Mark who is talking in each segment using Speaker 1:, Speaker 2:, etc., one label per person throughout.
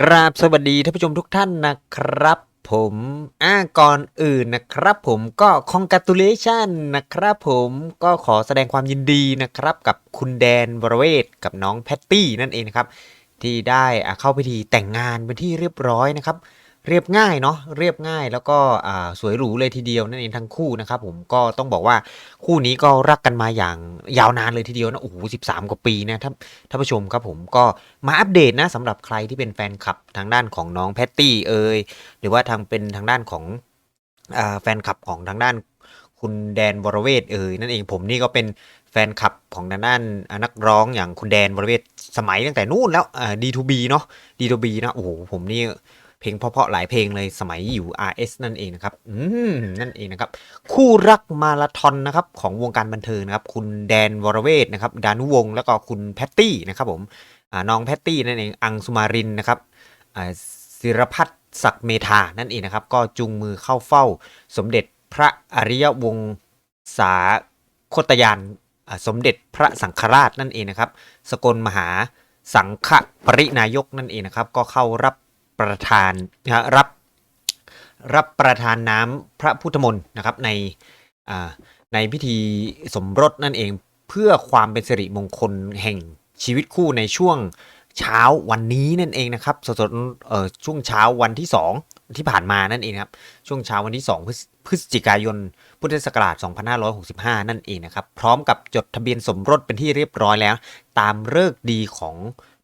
Speaker 1: กราบสวัสดีท่านผู้ชมทุกท่านนะครับ ผมอ่าก่อนอื่นนะครับ ผมก็คองกาตูเลชันนะครับ ผมก็ขอแสดงความยินดีนะครับ กับคุณแดนวรเวศกับน้องแพตตี้นั่นเองนะครับ ที่ได้อ่าเข้าพิธีแต่งงานเป็นที่เรียบร้อยนะครับ เรียบง่ายเนาะเรียบง่ายแล้วก็สวยหรูเลยทีเดียวนั่นเองทั้งคู่นะครับผมก็ต้องบอกว่าคู่นี้ก็รักกันมาอย่างยาวนานเลยทีเดียวนะโอ้โหสิบสามกว่าปีนะท่านท่านผู้ชมครับผมก็มาอัปเดตนะสำหรับใครที่เป็นแฟนคลับทางด้านของน้องแพตตี้เอ่ยหรือว่าทางเป็นทางด้านของอแฟนคลับของทางด้านคุณแดนวรเวทเอ่ยนั่นเองผมนี่ก็เป็นแฟนคลับของทางด้านอ่านักร้องอย่างคุณแดนวรเวทสมัยตั้งแต่นู่นแล้วอ่า D2B เนาะ D2B นะโอ้โหผมนี่ เพลงเพราะๆหลายเพลงเลยสมัยอยู่ RS นั่นเองนะครับอืมนั่นเองนะครับ คู่รักมาราธอนนะครับของวงการบันเทิงนะครับ คุณแดนวรเวทนะครับดานุวงศ์แล้วก็คุณแพตตี้นะครับผมอ่าน้องแพตตี้นั่นเองอังสุมารินนะครับอ่าศิรพัฒน์ศักดิ์เมธานั่นเองนะครับ ก็จูงมือเข้าเฝ้า สมเด็จพระอริยวงศาโคตยานสมเด็จพระสังฆราชนั่นเองนะครับ สกลมหาสังฆปรินายกนั่นเองนะครับ ก็เข้ารับ ประทานนะรับรับประทานน้ำพระพุทธมนต์นะครับในในพิธีสมรสนั่นเองเพื่อความเป็นสิริมงคลแห่งชีวิตคู่ในช่วงเช้าวันนี้นั่นเองนะครับสดๆช่วงเช้าวันที่ 2 ที่ผ่านมานั่นเองครับช่วงเช้าวันที่ 2 พฤศพฤศจิกายนพุทธศักราช 2565 นั่นเองนะครับพร้อมกับจดทะเบียนสมรสเป็นที่เรียบร้อยแล้ว ตามเลิกษ์ดีของ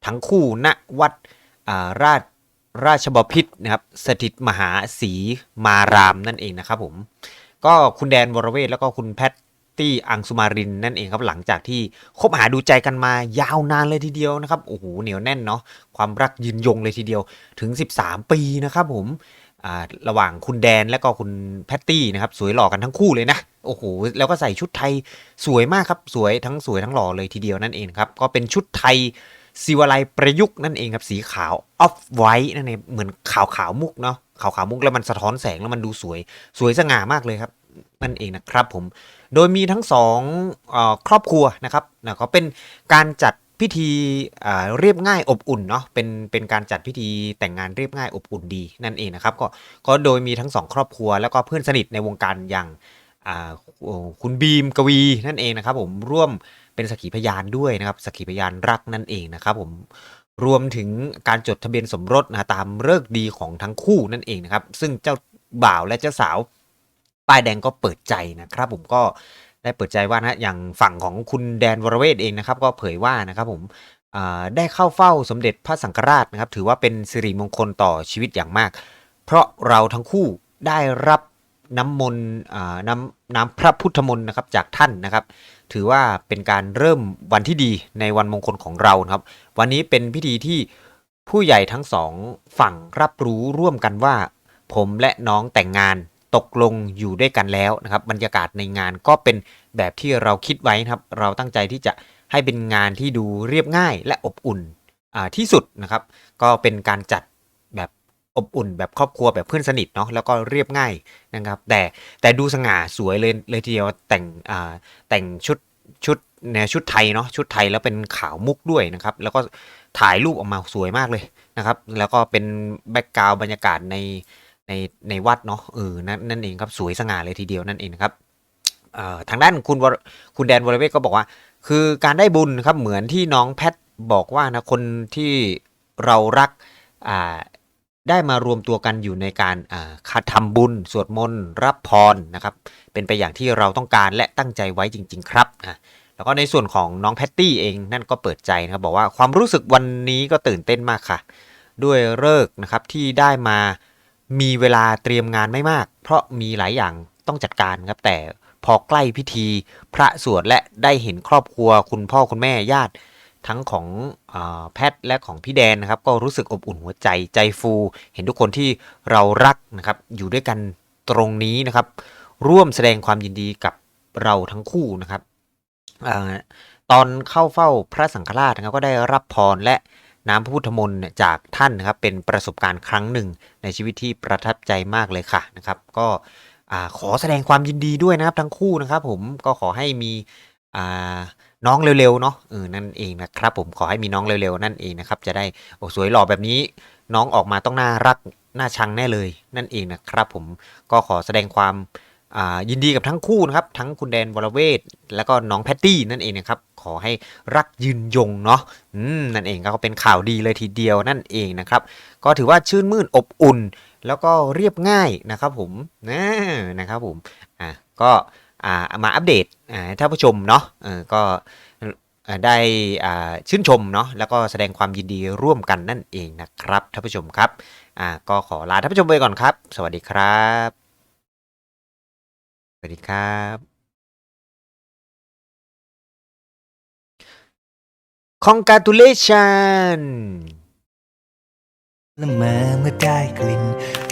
Speaker 1: ทั้งคู่ณวัดราช ราชบพิตรนะครับสถิตมหาศรีมารามนั่นเองนะครับผมก็คุณแดนวรเวทแล้วก็คุณแพตตี้อังสุมารินนั่นเองครับหลังจากที่คบหาดูใจกันมายาวนานเลยทีเดียวนะครับโอ้โหเหนียวแน่นเนาะความรักยืนยงเลยทีเดียวถึง 13 ปีนะครับผมระหว่างคุณแดนและก็คุณแพตตี้นะครับสวยหล่อกันทั้งคู่เลยนะโอ้โหแล้วก็ใส่ชุดไทยสวยมากครับสวยทั้งสวยทั้งหล่อเลยทีเดียวนั่นเองครับก็เป็นชุดไทย ศิวไลยประยุกต์นั่นเองครับสีขาวออฟไวท์นั่นเองเหมือนขาวขาวๆมุกเนาะขาวขาวๆมุกแล้วมันสะท้อนแสงแล้วมันดูสวยสวยสง่ามากเลยครับนั่นเองนะครับผมโดยมีทั้งสองอครอบครัวนะครับนะก็เป็นการจัดพิธีเรียบง่ายอบอุ่นเนาะเป็นเป็นการจัดพิธีแต่งงานเรียบง่ายอบอุ่นดีนั่นเองนะครับก็ก็โดยมีทั้งสองครอบครัวแล้วก็เพื่อนสนิทในวงการอย่างคุณบีมกวีนั่นเองนะครับผมร่วม เป็นสักขีพยานด้วยนะครับสักขีพยานรักนั่นเองนะครับผมรวมถึงการจดทะเบียนสมรสนะตามเลิกษ์ดีของทั้งคู่นั่นเองนะครับ ซึ่งเจ้าบ่าวและเจ้าสาวป้ายแดงก็เปิดใจนะครับผมก็ได้เปิดใจว่านะอย่างฝั่งของคุณแดนวรเวทเองนะครับ ก็เผยว่านะครับผมได้เข้าเฝ้าสมเด็จพระสังฆราชนะครับ ถือว่าเป็นสิริมงคลต่อชีวิตอย่างมาก เพราะเราทั้งคู่ได้รับ น้ำมนต์น้ำน้ำพระพุทธมนต์นะครับจากท่านนะครับ ถือว่าเป็นการเริ่มวันที่ดีในวันมงคลของเราครับ วันนี้เป็นพิธีที่ผู้ใหญ่ทั้งสองฝั่งรับรู้ร่วมกันว่า ผมและน้องแต่งงานตกลงอยู่ด้วยกันแล้วนะครับ บรรยากาศในงานก็เป็นแบบที่เราคิดไว้นะครับ เราตั้งใจที่จะให้เป็นงานที่ดูเรียบง่ายและอบอุ่นที่สุดนะครับ ก็เป็นการจัด อบอุ่นแบบครอบครัวแบบเพื่อนสนิทเนาะแล้วก็เรียบง่ายนะครับ แต่แต่ดูสง่าสวยเลยเลยทีเดียวแต่งอ่าแต่งชุดชุดในชุดไทยเนาะชุดไทยแล้วเป็นขาวมุกด้วยนะครับ แล้วก็ถ่ายรูปออกมาสวยมากเลยนะครับ แล้วก็เป็นแบ็กกราวบรรยากาศในในในวัดเนาะเออนั่นนั่นเองครับสวยสง่าเลยทีเดียวนั่นเองครับเอ่อทางด้านคุณวรคุณแดนวรเวทก็บอกว่า คือการได้บุญครับเหมือนที่น้องแพทบอกว่านะคนที่เรารักอ่า ได้มารวมตัวกันอยู่ในการคัดทำบุญ สวดมนต์ รับพรนะครับ เป็นไปอย่างที่เราต้องการและตั้งใจไว้จริง ๆ ครับอะแล้วก็ในส่วนของน้องแพตตี้เองนั่นก็เปิดใจนะครับบอกว่าความรู้สึกวันนี้ก็ตื่นเต้นมากค่ะ ด้วยเลิกษ์นะครับที่ได้มามีเวลาเตรียมงานไม่มาก เพราะมีหลายอย่างต้องจัดการครับแต่พอใกล้พิธีพระสวดและได้เห็นครอบครัวคุณพ่อคุณแม่ญาติ ทั้งของอแพทย์และของพี่แดนนะครับ ก็รู้สึกอบอุ่นหัวใจใจฟู เห็นทุกคนที่เรารักนะครับ อยู่ด้วยกันตรงนี้นะครับ ร่วมแสดงความยินดีกับเราทั้งคู่นะครับอตอนเข้าเฝ้าพระสังฆราชนะครับก็ได้รับพรและน้ำพระพุทธมนต์จากท่านนะครับ เป็นประสบการณ์ครั้งหนึ่งในชีวิตที่ประทับใจมากเลยค่ะนะครับ ก็อขอแสดงความยินดีด้วยนะครับทั้งคู่นะครับ ผมก็ขอให้มี น้องเร็วๆเนาะเออนั่นเองนะครับ ผมขอให้มีน้องเร็วๆนั่นเองนะครับ จะได้โอ้สวยหล่อแบบนี้ น้องออกมาต้องน่ารักน่าชังแน่เลยนั่นเองนะครับ ผมก็ขอแสดงความยินดีกับทั้งคู่นะครับ ทั้งคุณแดนวรเวทแล้วก็น้องแพตตี้นั่นเองนะครับ ขอให้รักยืนยงเนาะนั่นเองก็เป็นข่าวดีเลยทีเดียวนั่นเองนะครับ ก็ถือว่าชื่นมื่นอบอุ่น แล้วก็เรียบง่ายนะครับ ผมนะนะครับผมอะก็ มาอัปเดตอ่าให้ท่านผู้ชมเนาะก็ได้ชื่นชมเนาะแล้วก็แสดงความยินดีร่วมกันนั่นเองนะครับท่านผู้ชมครับก็ขอลาท่านผู้ชมไปก่อนครับ สวัสดีครับ สวัสดีครับ congratulation ะ
Speaker 2: เมอเมื่อได้กลิ่น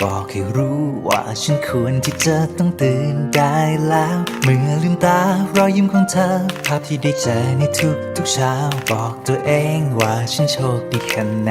Speaker 2: บอกให้รู้ว่าฉันควรที่จะต้องตื่นได้แล้ว เมื่อลืมตารอยยิ้มของเธอ ภาพที่ได้เจอในทุกทุกๆเช้า บอกตัวเองว่าฉันโชคดีแค่ไหน